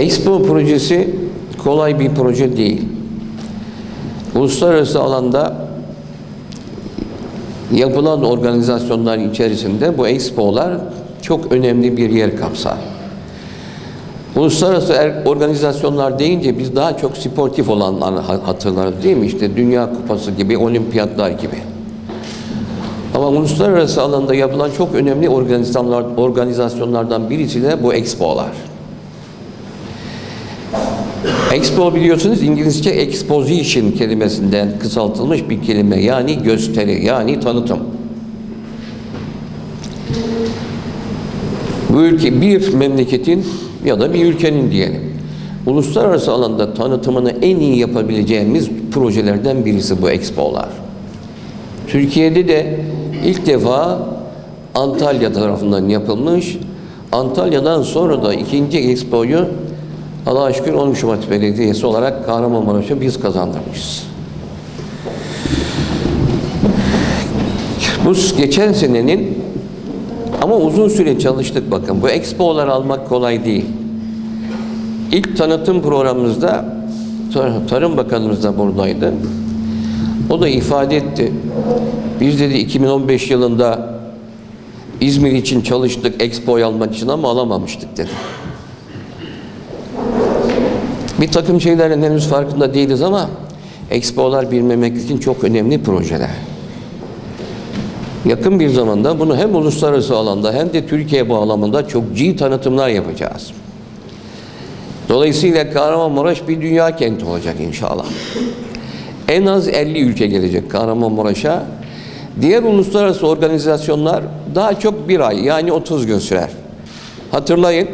Expo projesi kolay bir proje değil. Uluslararası alanda yapılan organizasyonların içerisinde bu expolar çok önemli bir yer kapsar. Uluslararası er- organizasyonlar deyince biz daha çok sportif olanları ha- hatırlarız değil mi? İşte Dünya Kupası gibi, olimpiyatlar gibi. Ama uluslararası alanda yapılan çok önemli organizasyonlar, organizasyonlardan birisi de bu expolar. Expo biliyorsunuz İngilizce exposition kelimesinden kısaltılmış bir kelime. Yani gösteri, yani tanıtım. Bu ülke bir memleketin ya da bir ülkenin diyelim. Uluslararası alanda tanıtımını en iyi yapabileceğimiz projelerden birisi bu expolar. Türkiye'de de ilk defa Antalya tarafından yapılmış. Antalya'dan sonra da ikinci expoyu Allah'a şükür 10 Şubat Belediyesi olarak Kahramanmaraş'a biz kazandırmışız. Bu geçen senenin ama uzun süre çalıştık bakın. Bu expo'ları almak kolay değil. İlk tanıtım programımızda Tar- Tarım Bakanımız da buradaydı. O da ifade etti. Biz dedi 2015 yılında İzmir için çalıştık Expo'yu almak için ama alamamıştık dedi. Bir takım şeylerin henüz farkında değiliz ama Expo'lar bir memleket için çok önemli projeler. Yakın bir zamanda bunu hem uluslararası alanda hem de Türkiye bağlamında çok ciddi tanıtımlar yapacağız. Dolayısıyla Kahramanmaraş bir dünya kenti olacak inşallah. En az 50 ülke gelecek Kahramanmaraş'a. Diğer uluslararası organizasyonlar daha çok bir ay yani 30 gün sürer. Hatırlayın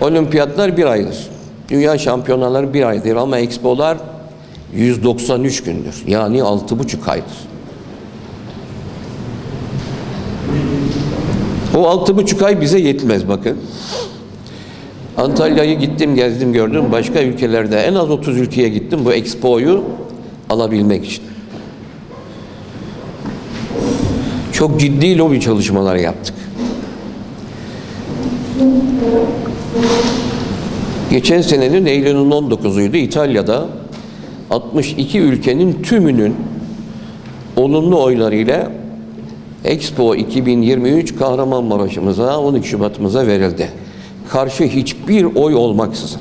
olimpiyatlar bir aydır. Dünya şampiyonaları bir aydır ama expolar 193 gündür. Yani 6,5 aydır. O altı buçuk ay bize yetmez bakın. Antalya'yı gittim, gezdim, gördüm. Başka ülkelerde en az 30 ülkeye gittim bu Expo'yu alabilmek için. Çok ciddi lobi çalışmaları yaptık. Geçen senenin Eylül'ün 19'uydu İtalya'da 62 ülkenin tümünün olumlu oylarıyla Expo 2023 Kahramanmaraş'ımıza 12 Şubat'ımıza verildi. Karşı hiçbir oy olmaksızın.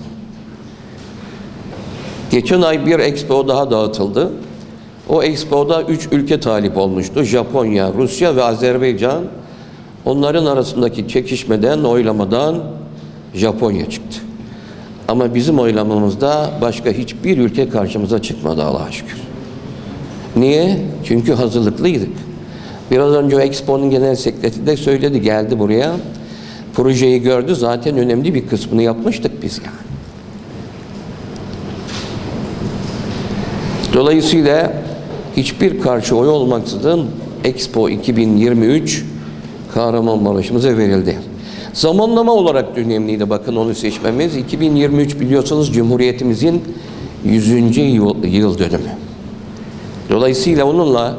Geçen ay bir Expo daha dağıtıldı. O Expo'da üç ülke talip olmuştu. Japonya, Rusya ve Azerbaycan. Onların arasındaki çekişmeden, oylamadan Japonya çıktı. Ama bizim oylamamızda başka hiçbir ülke karşımıza çıkmadı Allah'a şükür. Niye? Çünkü hazırlıklıydık. Biraz önce Expo'nun genel sekreteri de söyledi, geldi buraya. Projeyi gördü, zaten önemli bir kısmını yapmıştık biz yani. Dolayısıyla hiçbir karşı oy olmaksızın Expo 2023 Kahramanmaraş'ımıza verildi. Zamanlama olarak da önemliydi bakın onu seçmemiz. 2023 biliyorsanız Cumhuriyetimizin 100. yıl, yıl dönümü. Dolayısıyla onunla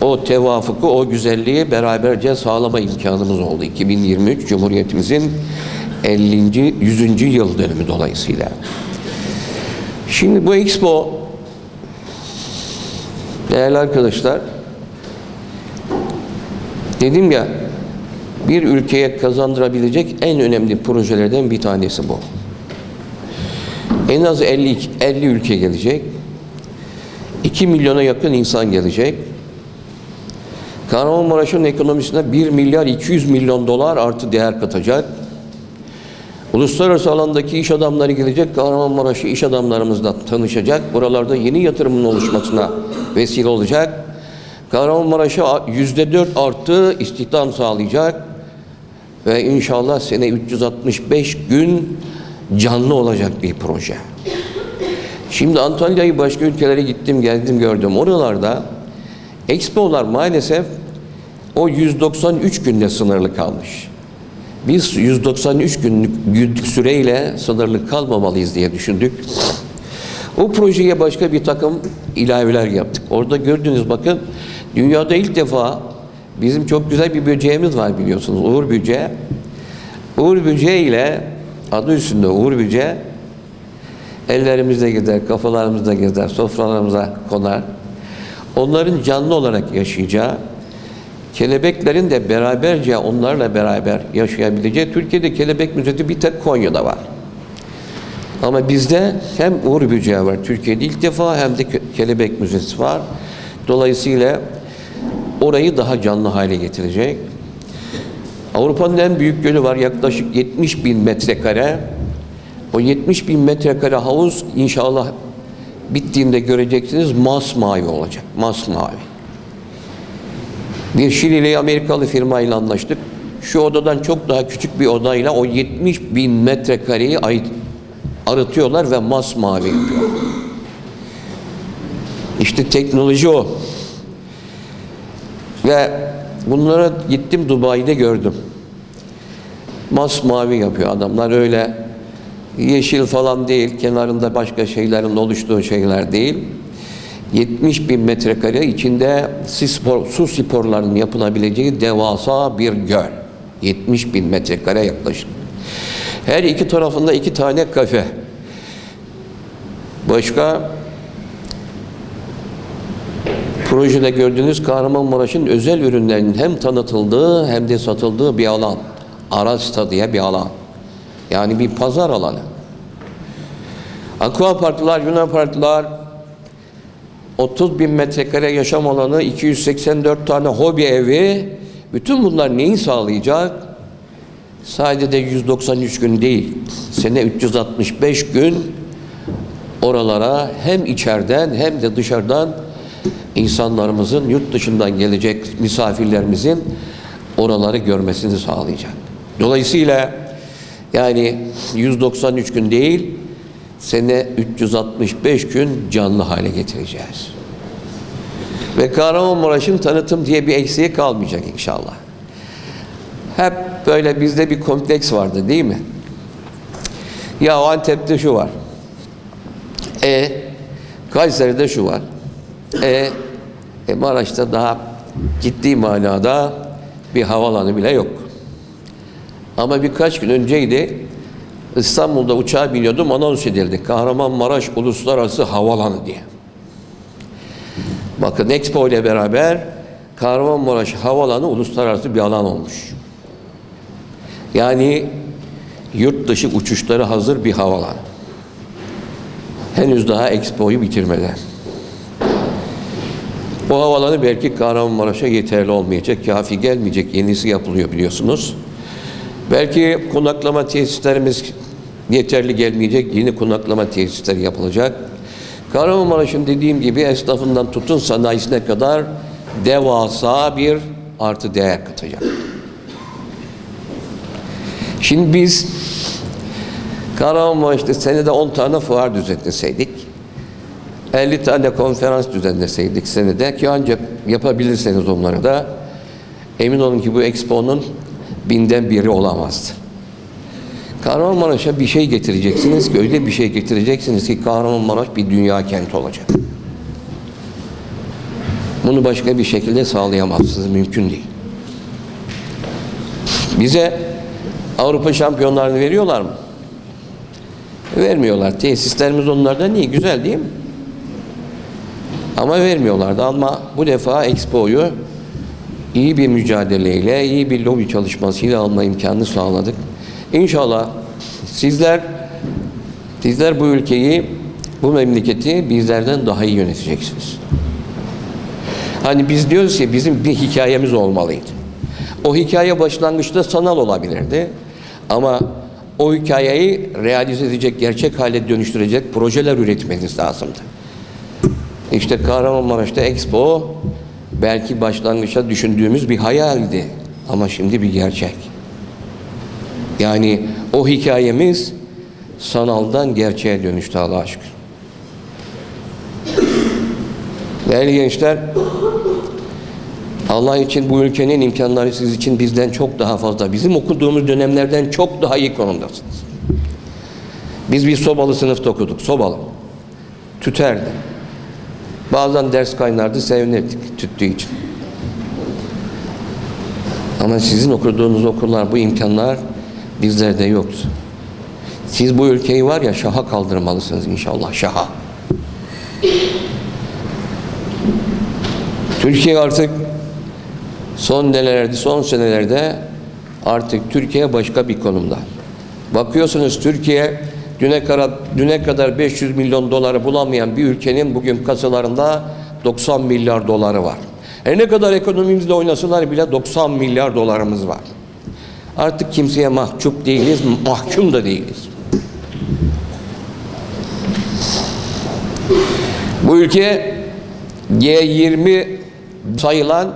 o tevafuku, o güzelliği beraberce sağlama imkanımız oldu. 2023 Cumhuriyetimizin 50. 100. yıl dönümü dolayısıyla. Şimdi bu Expo değerli arkadaşlar dedim ya bir ülkeye kazandırabilecek en önemli projelerden bir tanesi bu. En az 50, 50 ülke gelecek. 2 milyona yakın insan gelecek. Kahramanmaraş'ın ekonomisine 1 milyar 200 milyon dolar artı değer katacak. Uluslararası alandaki iş adamları gelecek. Kahramanmaraş'ı iş adamlarımızla tanışacak. Buralarda yeni yatırımın oluşmasına vesile olacak. Kahramanmaraş'a yüzde dört artı istihdam sağlayacak. Ve inşallah sene 365 gün canlı olacak bir proje. Şimdi Antalya'yı başka ülkelere gittim, geldim, gördüm. Oralarda Expo'lar maalesef o 193 günde sınırlı kalmış. Biz 193 günlük, süreyle sınırlı kalmamalıyız diye düşündük. O projeye başka bir takım ilaveler yaptık. Orada gördünüz bakın dünyada ilk defa bizim çok güzel bir böceğimiz var biliyorsunuz. Uğur böceği. Uğur Böceği ile adı üstünde Uğur Böceği ellerimizde gezer, kafalarımızda gezer, sofralarımıza konar. Onların canlı olarak yaşayacağı, kelebeklerin de beraberce onlarla beraber yaşayabileceği, Türkiye'de kelebek müzesi bir tek Konya'da var. Ama bizde hem Uğur Böceği var Türkiye'de ilk defa hem de ke- kelebek müzesi var. Dolayısıyla orayı daha canlı hale getirecek. Avrupa'nın en büyük gölü var yaklaşık 70 bin metrekare. O 70 bin metrekare havuz inşallah bittiğinde göreceksiniz masmavi olacak. Masmavi. Bir Şilili Amerikalı firmayla anlaştık. Şu odadan çok daha küçük bir odayla o 70 bin metrekareyi ait arıtıyorlar ve masmavi yapıyor. İşte teknoloji o. Ve bunlara gittim Dubai'de gördüm. Masmavi yapıyor adamlar öyle yeşil falan değil, kenarında başka şeylerin oluştuğu şeyler değil. 70 bin metrekare içinde spor, su sporlarının yapılabileceği devasa bir göl. 70 bin metrekare yaklaşık. Her iki tarafında iki tane kafe. Başka projede gördüğünüz Kahramanmaraş'ın özel ürünlerinin hem tanıtıldığı hem de satıldığı bir alan. Arasta diye bir alan. Yani bir pazar alanı. Aqua parklar, Yunan parklar, 30 bin metrekare yaşam alanı, 284 tane hobi evi, bütün bunlar neyi sağlayacak? Sadece de 193 gün değil, sene 365 gün oralara hem içeriden hem de dışarıdan insanlarımızın, yurt dışından gelecek misafirlerimizin oraları görmesini sağlayacak. Dolayısıyla yani 193 gün değil, sene 365 gün canlı hale getireceğiz. Ve Kahramanmaraş'ın tanıtım diye bir eksiği kalmayacak inşallah. Hep böyle bizde bir kompleks vardı değil mi? Ya Antep'te şu var. E Kayseri'de şu var. E, e Maraş'ta daha ciddi manada bir havalanı bile yok. Ama birkaç gün önceydi İstanbul'da uçağa biniyordum anons edildi. Kahramanmaraş Uluslararası Havalanı diye. Bakın Expo ile beraber Kahramanmaraş Havalanı uluslararası bir alan olmuş. Yani yurt dışı uçuşları hazır bir havalan. Henüz daha Expo'yu bitirmeden. Bu havalanı belki Kahramanmaraş'a yeterli olmayacak, kafi gelmeyecek, yenisi yapılıyor biliyorsunuz. Belki konaklama tesislerimiz yeterli gelmeyecek, yeni konaklama tesisleri yapılacak. Kahramanmaraş'ın dediğim gibi esnafından tutun sanayisine kadar devasa bir artı değer katacak. Şimdi biz Kahramanmaraş'ta senede 10 tane fuar düzenleseydik, 50 tane konferans düzenleseydik senede ki ancak yapabilirseniz onları da emin olun ki bu Expo'nun binden biri olamazdı. Kahramanmaraş'a bir şey getireceksiniz ki öyle bir şey getireceksiniz ki Kahramanmaraş bir dünya kenti olacak. Bunu başka bir şekilde sağlayamazsınız. Mümkün değil. Bize Avrupa şampiyonlarını veriyorlar mı? Vermiyorlar. Tesislerimiz onlardan iyi. Güzel değil mi? Ama vermiyorlardı. Ama bu defa Expo'yu iyi bir mücadeleyle, iyi bir lobi çalışmasıyla alma imkanını sağladık. İnşallah sizler sizler bu ülkeyi, bu memleketi bizlerden daha iyi yöneteceksiniz. Hani biz diyoruz ki bizim bir hikayemiz olmalıydı. O hikaye başlangıçta sanal olabilirdi. Ama o hikayeyi realize edecek, gerçek hale dönüştürecek projeler üretmeniz lazımdı. İşte Kahramanmaraş'ta Expo belki başlangıçta düşündüğümüz bir hayaldi. Ama şimdi bir gerçek. Yani o hikayemiz sanaldan gerçeğe dönüştü Allah'a şükür. Değerli gençler, Allah için bu ülkenin imkanları siz için bizden çok daha fazla. Bizim okuduğumuz dönemlerden çok daha iyi konumdasınız. Biz bir sobalı sınıfta okuduk. Sobalı. Tüterdi. Bazen ders kaynardı, sevinirdik tüttüğü için. Ama sizin okuduğunuz okullar, bu imkanlar Bizlerde yoktu. Siz bu ülkeyi var ya şaha kaldırmalısınız inşallah şaha. Türkiye artık son nelerde, son senelerde artık Türkiye başka bir konumda. Bakıyorsunuz Türkiye düne kadar, düne kadar 500 milyon doları bulamayan bir ülkenin bugün kasalarında 90 milyar doları var. Her ne kadar ekonomimizle oynasınlar bile 90 milyar dolarımız var. Artık kimseye mahcup değiliz, mahkum da değiliz. Bu ülke G20 sayılan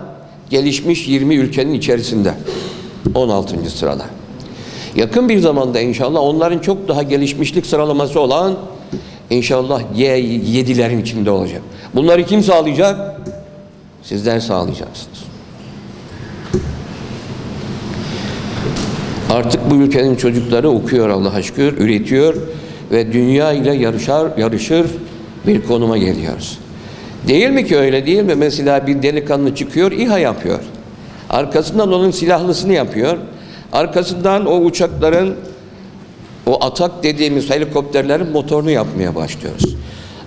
gelişmiş 20 ülkenin içerisinde 16. sırada. Yakın bir zamanda inşallah onların çok daha gelişmişlik sıralaması olan inşallah G7'lerin içinde olacak. Bunları kim sağlayacak? Sizler sağlayacaksınız. Artık bu ülkenin çocukları okuyor Allah'a şükür, üretiyor ve dünya ile yarışar, yarışır bir konuma geliyoruz. Değil mi ki öyle değil mi? Mesela bir delikanlı çıkıyor, İHA yapıyor. Arkasından onun silahlısını yapıyor. Arkasından o uçakların, o atak dediğimiz helikopterlerin motorunu yapmaya başlıyoruz.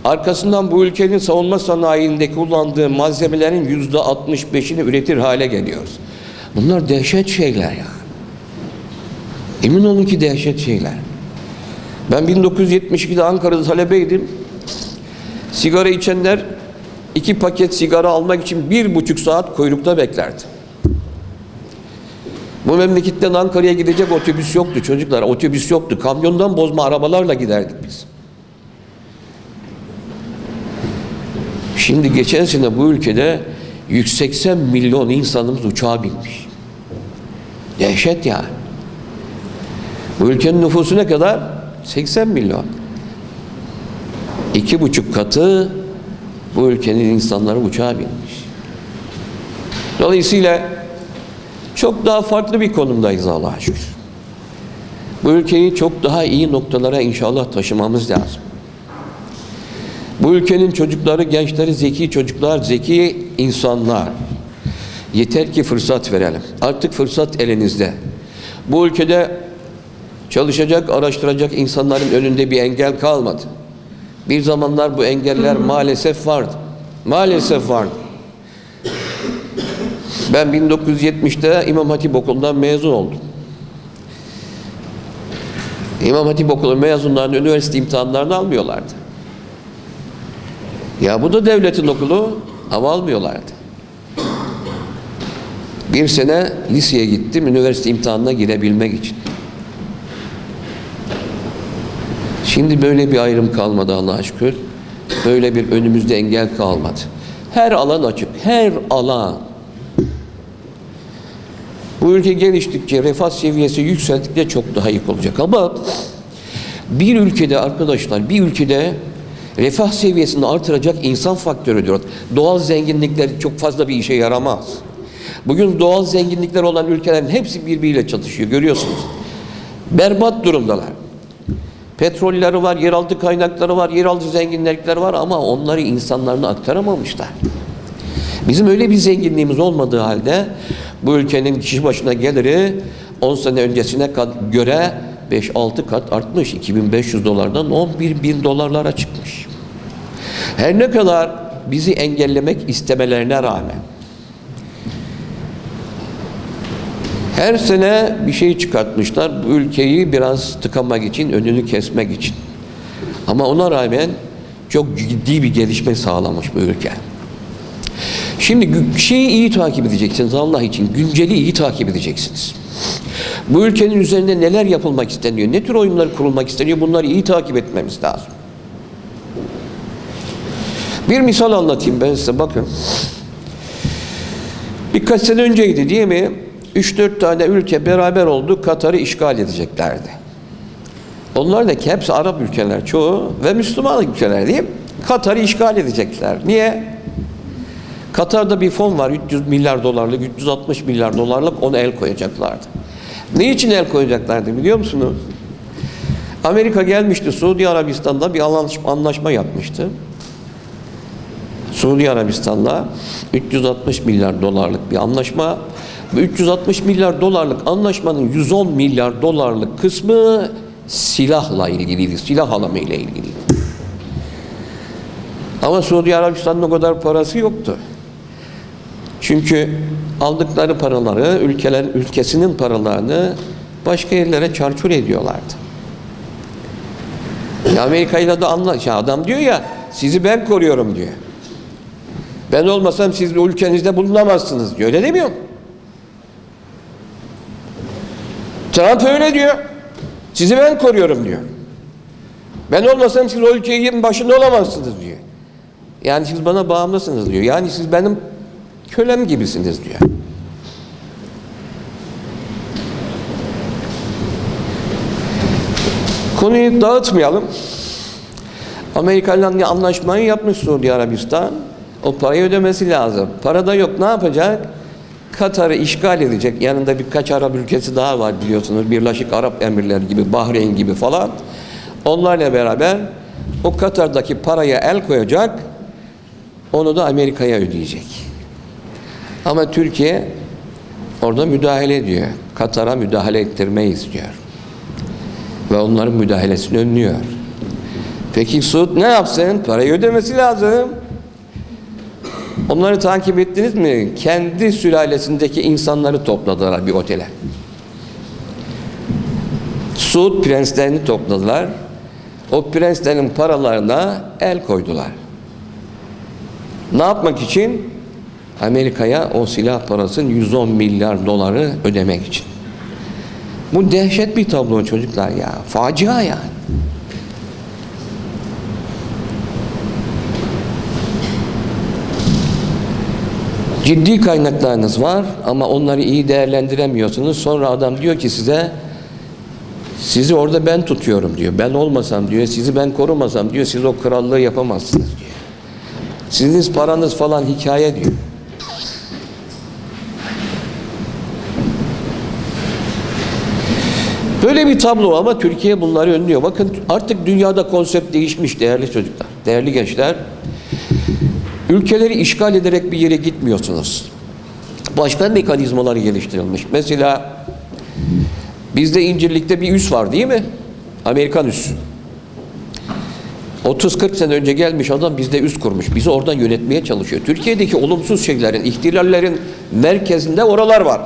Arkasından bu ülkenin savunma sanayinde kullandığı malzemelerin yüzde 65'ini üretir hale geliyoruz. Bunlar dehşet şeyler ya. Emin olun ki dehşet şeyler. Ben 1972'de Ankara'da talebeydim. Sigara içenler iki paket sigara almak için bir buçuk saat kuyrukta beklerdi. Bu memleketten Ankara'ya gidecek otobüs yoktu çocuklar. Otobüs yoktu. Kamyondan bozma arabalarla giderdik biz. Şimdi geçen sene bu ülkede 180 milyon insanımız uçağa binmiş. Dehşet yani. Bu ülkenin nüfusu ne kadar? 80 milyon. İki buçuk katı bu ülkenin insanları uçağa binmiş. Dolayısıyla çok daha farklı bir konumdayız Allah'a şükür. Bu ülkeyi çok daha iyi noktalara inşallah taşımamız lazım. Bu ülkenin çocukları, gençleri zeki çocuklar, zeki insanlar. Yeter ki fırsat verelim. Artık fırsat elinizde. Bu ülkede çalışacak, araştıracak insanların önünde bir engel kalmadı. Bir zamanlar bu engeller maalesef vardı. Maalesef vardı. Ben 1970'te İmam Hatip Okulu'ndan mezun oldum. İmam Hatip Okulu mezunlarını üniversite imtihanlarını almıyorlardı. Ya bu da devletin okulu ama almıyorlardı. Bir sene liseye gittim üniversite imtihanına girebilmek için. Şimdi böyle bir ayrım kalmadı Allah'a şükür. Böyle bir önümüzde engel kalmadı. Her alan açık, her alan. Bu ülke geliştikçe, refah seviyesi yükseldikçe çok daha iyi olacak. Ama bir ülkede arkadaşlar, bir ülkede refah seviyesini artıracak insan faktörü diyor. Doğal zenginlikler çok fazla bir işe yaramaz. Bugün doğal zenginlikler olan ülkelerin hepsi birbiriyle çatışıyor, görüyorsunuz. Berbat durumdalar. Petrolleri var, yeraltı kaynakları var, yeraltı zenginlikleri var ama onları insanlarına aktaramamışlar. Bizim öyle bir zenginliğimiz olmadığı halde bu ülkenin kişi başına geliri 10 sene öncesine göre 5-6 kat artmış. 2500 dolardan 11 bin dolarlara çıkmış. Her ne kadar bizi engellemek istemelerine rağmen her sene bir şey çıkartmışlar. Bu ülkeyi biraz tıkamak için, önünü kesmek için. Ama ona rağmen çok ciddi bir gelişme sağlamış bu ülke. Şimdi şeyi iyi takip edeceksiniz Allah için. Günceli iyi takip edeceksiniz. Bu ülkenin üzerinde neler yapılmak isteniyor, ne tür oyunlar kurulmak isteniyor bunları iyi takip etmemiz lazım. Bir misal anlatayım ben size bakın. Birkaç sene önceydi değil mi? 3-4 tane ülke beraber oldu Katar'ı işgal edeceklerdi. Onlar da hepsi Arap ülkeler çoğu ve Müslüman ülkeler değil mi? Katar'ı işgal edecekler. Niye? Katar'da bir fon var 300 milyar dolarlık, 360 milyar dolarlık onu el koyacaklardı. Ne için el koyacaklardı biliyor musunuz? Amerika gelmişti Suudi Arabistan'da bir anlaşma yapmıştı. Suudi Arabistan'la 360 milyar dolarlık bir anlaşma. Bu 360 milyar dolarlık anlaşmanın 110 milyar dolarlık kısmı silahla ilgiliydi. Silah alımı ile ilgiliydi. Ama Suudi Arabistan'ın o kadar parası yoktu. Çünkü aldıkları paraları, ülkeler ülkesinin paralarını başka yerlere çarçur ediyorlardı. Ya Amerika ile de anlaş. Adam diyor ya, sizi ben koruyorum diyor. Ben olmasam siz ülkenizde bulunamazsınız diyor. Öyle demiyor? Trump öyle diyor. Sizi ben koruyorum diyor. Ben olmasam siz o ülkenin başında olamazsınız diyor. Yani siz bana bağımlısınız diyor. Yani siz benim kölem gibisiniz diyor. Konuyu dağıtmayalım. Amerika'yla anlaşmayı yapmış Suudi Arabistan. O parayı ödemesi lazım. Para da yok. Ne yapacak? Katar'ı işgal edecek. Yanında birkaç Arap ülkesi daha var biliyorsunuz. Birleşik Arap Emirleri gibi, Bahreyn gibi falan. Onlarla beraber o Katar'daki paraya el koyacak. Onu da Amerika'ya ödeyecek. Ama Türkiye orada müdahale ediyor. Katar'a müdahale ettirmeyi istiyor. Ve onların müdahalesini önlüyor. Peki Suud ne yapsın? Parayı ödemesi lazım. Onları takip ettiniz mi? Kendi sülalesindeki insanları topladılar bir otele. Suud prenslerini topladılar. O prenslerin paralarına el koydular. Ne yapmak için? Amerika'ya o silah parasının 110 milyar doları ödemek için. Bu dehşet bir tablo çocuklar ya. Facia yani. Ciddi kaynaklarınız var ama onları iyi değerlendiremiyorsunuz. Sonra adam diyor ki size sizi orada ben tutuyorum diyor. Ben olmasam diyor, sizi ben korumasam diyor, siz o krallığı yapamazsınız diyor. Sizin paranız falan hikaye diyor. Böyle bir tablo ama Türkiye bunları önlüyor. Bakın artık dünyada konsept değişmiş değerli çocuklar, değerli gençler. Ülkeleri işgal ederek bir yere gitmiyorsunuz. Başka mekanizmalar geliştirilmiş. Mesela bizde İncirlik'te bir üs var değil mi? Amerikan üssü. 30-40 sene önce gelmiş adam bizde üs kurmuş. Bizi oradan yönetmeye çalışıyor. Türkiye'deki olumsuz şeylerin, ihtilallerin merkezinde oralar var.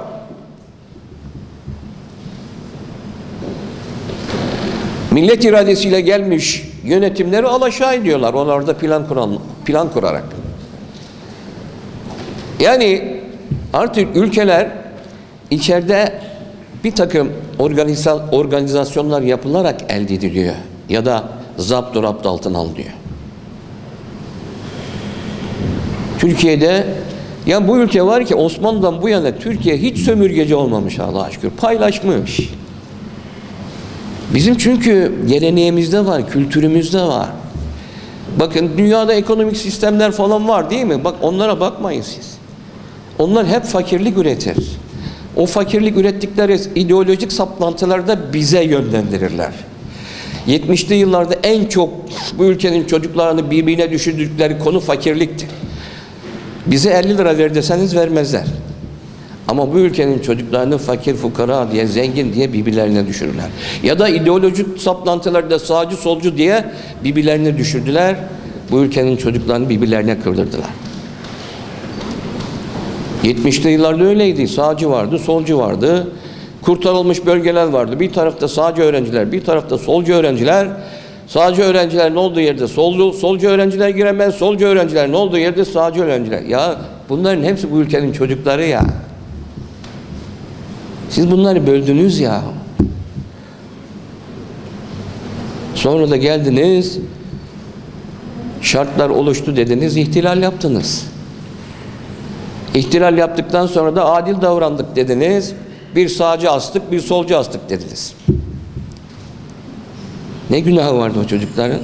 Millet iradesiyle gelmiş yönetimleri alaşağı ediyorlar. Oralarda plan kuran, plan kurarak. Yani artık ülkeler içeride bir takım organizasyon, organizasyonlar yapılarak elde ediliyor. Ya da zapt rapt altına alınıyor. Türkiye'de ya bu ülke var ki Osmanlı'dan bu yana Türkiye hiç sömürgeci olmamış Allah'a şükür. Paylaşmış. Bizim çünkü geleneğimizde var, kültürümüzde var. Bakın dünyada ekonomik sistemler falan var değil mi? Bak onlara bakmayın siz. Onlar hep fakirlik üretir. O fakirlik ürettikleri ideolojik saplantılarda bize yönlendirirler. 70'li yıllarda en çok bu ülkenin çocuklarını birbirine düşürdükleri konu fakirlikti. Bize 50 lira ver deseniz vermezler. Ama bu ülkenin çocuklarını fakir fukara diye, zengin diye birbirlerine düşürürler. Ya da ideolojik saplantılarda sağcı solcu diye birbirlerine düşürdüler. Bu ülkenin çocuklarını birbirlerine kırdırdılar. 70'li yıllarda öyleydi. Sağcı vardı, solcu vardı. Kurtarılmış bölgeler vardı. Bir tarafta sağcı öğrenciler, bir tarafta solcu öğrenciler. Sağcı öğrencilerin olduğu yerde solcu, solcu öğrenciler giremez, solcu öğrencilerin olduğu yerde sağcı öğrenciler. Ya bunların hepsi bu ülkenin çocukları ya. Siz bunları böldünüz ya. Sonra da geldiniz, şartlar oluştu dediniz, ihtilal yaptınız. İhtilal yaptıktan sonra da adil davrandık dediniz. Bir sağcı astık, bir solcu astık dediniz. Ne günahı vardı o çocukların?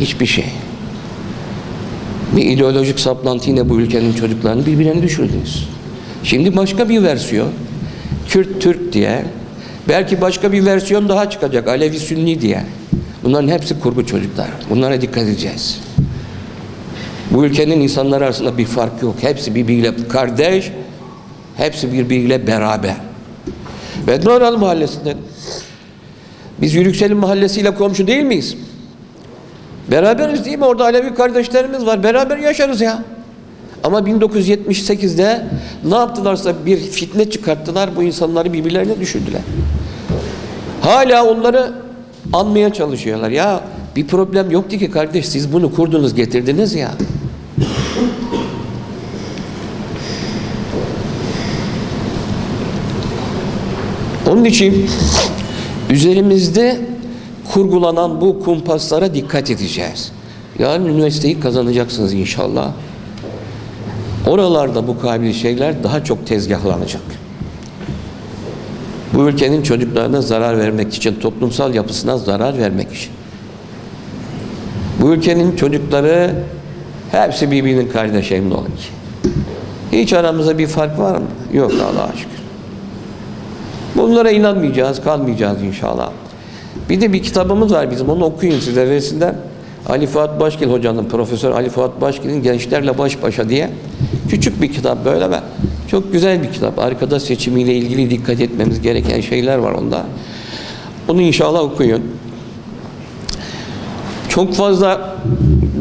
Hiçbir şey. Bir ideolojik saplantıyla bu ülkenin çocuklarını birbirine düşürdünüz. Şimdi başka bir versiyon. Kürt Türk diye. Belki başka bir versiyon daha çıkacak. Alevi Sünni diye. Bunların hepsi kurgu çocuklar. Bunlara dikkat edeceğiz. Bu ülkenin insanları arasında bir fark yok. Hepsi birbiriyle kardeş. Hepsi birbiriyle beraber. Bednaral mahallesinden. Biz Yürüksel'in mahallesiyle komşu değil miyiz? Beraberiz değil mi? Orada Alevi kardeşlerimiz var. Beraber yaşarız ya. Ama 1978'de ne yaptılarsa bir fitne çıkarttılar. Bu insanları birbirlerine düşürdüler. Hala onları anmaya çalışıyorlar. Ya bir problem yoktu ki kardeş. Siz bunu kurdunuz, getirdiniz ya. Onun için üzerimizde kurgulanan bu kumpaslara dikkat edeceğiz. Yarın üniversiteyi kazanacaksınız inşallah. Oralarda bu kabil şeyler daha çok tezgahlanacak. Bu ülkenin çocuklarına zarar vermek için, toplumsal yapısına zarar vermek için. Bu ülkenin çocukları hepsi birbirinin kardeş emin olun ki. Hiç aramızda bir fark var mı? Yok Allah'a şükür. Bunlara inanmayacağız, kalmayacağız inşallah. Bir de bir kitabımız var bizim, onu okuyun size resimden. Ali Fuat Başgil hocanın, Profesör Ali Fuat Başgil'in Gençlerle Baş Başa diye küçük bir kitap böyle ve çok güzel bir kitap. Arkadaş seçimiyle ilgili dikkat etmemiz gereken şeyler var onda. Onu inşallah okuyun. Çok fazla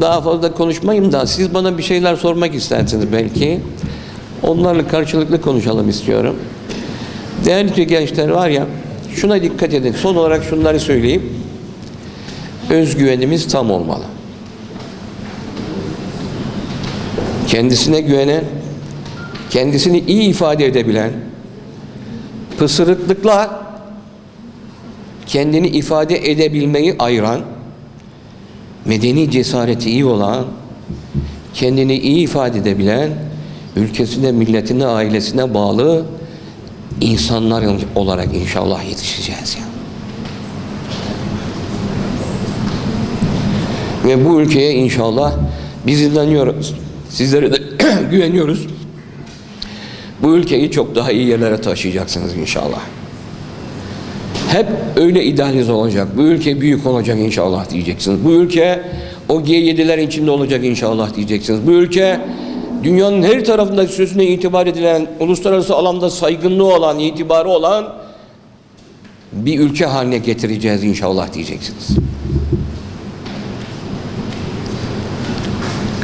daha fazla konuşmayayım da siz bana bir şeyler sormak istersiniz belki. Onlarla karşılıklı konuşalım istiyorum. Değerli gençler var ya, şuna dikkat edin. Son olarak şunları söyleyeyim. Özgüvenimiz tam olmalı. Kendisine güvenen, kendisini iyi ifade edebilen, pısırıklıkla kendini ifade edebilmeyi ayıran, medeni cesareti iyi olan, kendini iyi ifade edebilen, ülkesine, milletine, ailesine bağlı insanlar olarak inşallah yetişeceğiz ya. Ve bu ülkeye inşallah biz inanıyoruz. Sizlere de güveniyoruz. Bu ülkeyi çok daha iyi yerlere taşıyacaksınız inşallah. Hep öyle idealiz olacak. Bu ülke büyük olacak inşallah diyeceksiniz. Bu ülke o G7'lerin içinde olacak inşallah diyeceksiniz. Bu ülke dünyanın her tarafında sözüne itibar edilen, uluslararası alanda saygınlığı olan, itibarı olan bir ülke haline getireceğiz inşallah diyeceksiniz.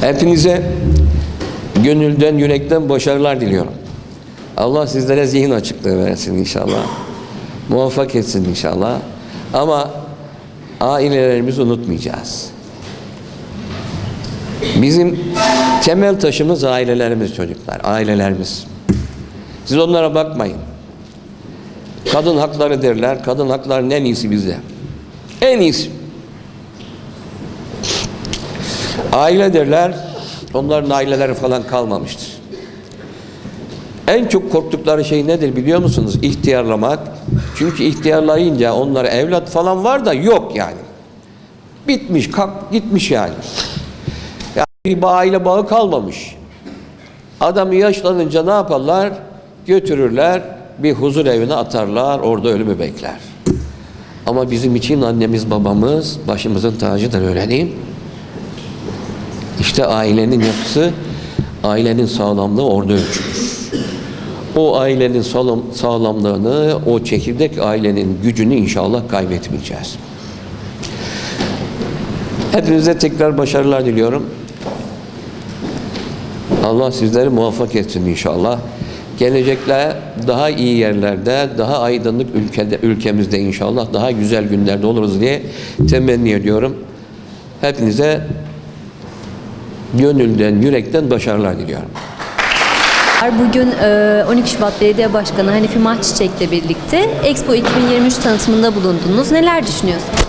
Hepinize gönülden, yürekten başarılar diliyorum. Allah sizlere zihin açıklığı versin inşallah. Muvaffak etsin inşallah. Ama ailelerimizi unutmayacağız. Bizim temel taşımız ailelerimiz çocuklar, ailelerimiz. Siz onlara bakmayın. Kadın hakları derler, kadın haklarının en iyisi bizde. En iyisi. Aile derler, onların aileleri falan kalmamıştır. En çok korktukları şey nedir biliyor musunuz? İhtiyarlamak. Çünkü ihtiyarlayınca onlara evlat falan var da yok yani. Bitmiş, kalk gitmiş yani. yani bir aile bağı kalmamış. Adamı yaşlanınca ne yaparlar? Götürürler, bir huzur evine atarlar, orada ölümü bekler. Ama bizim için annemiz babamız başımızın tacıdır öyle değil? İşte ailenin yapısı, ailenin sağlamlığı orada ölçülür. O ailenin sağlam, sağlamlığını, o çekirdek ailenin gücünü inşallah kaybetmeyeceğiz. Hepinize tekrar başarılar diliyorum. Allah sizleri muvaffak etsin inşallah. Gelecekte daha iyi yerlerde, daha aydınlık ülkede, ülkemizde inşallah daha güzel günlerde oluruz diye temenni ediyorum. Hepinize gönülden, yürekten başarılar diliyorum. Bugün e, 12 Şubat Belediye Başkanı Hanifi Mahçiçek'le birlikte Expo 2023 tanıtımında bulundunuz. Neler düşünüyorsunuz?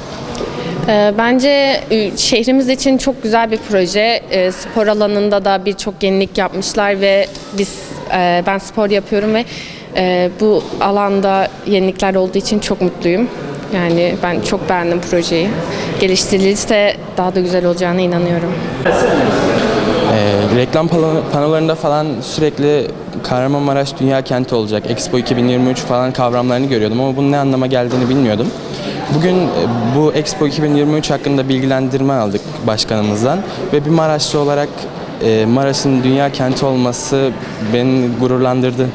Ee, Bence e, şehrimiz için çok güzel bir proje. Ee, Spor alanında da birçok yenilik yapmışlar ve biz e, ben spor yapıyorum ve e, bu alanda yenilikler olduğu için çok mutluyum. Yani ben çok beğendim projeyi. Geliştirilirse daha da güzel olacağına inanıyorum. Ee, reklam pano- panolarında falan sürekli Kahramanmaraş Dünya Kenti olacak, Expo 2023 falan kavramlarını görüyordum ama bunun ne anlama geldiğini bilmiyordum. Bugün e, bu Expo 2023 hakkında bilgilendirme aldık başkanımızdan ve bir Maraşlı olarak e, Maraş'ın dünya kenti olması beni gururlandırdı.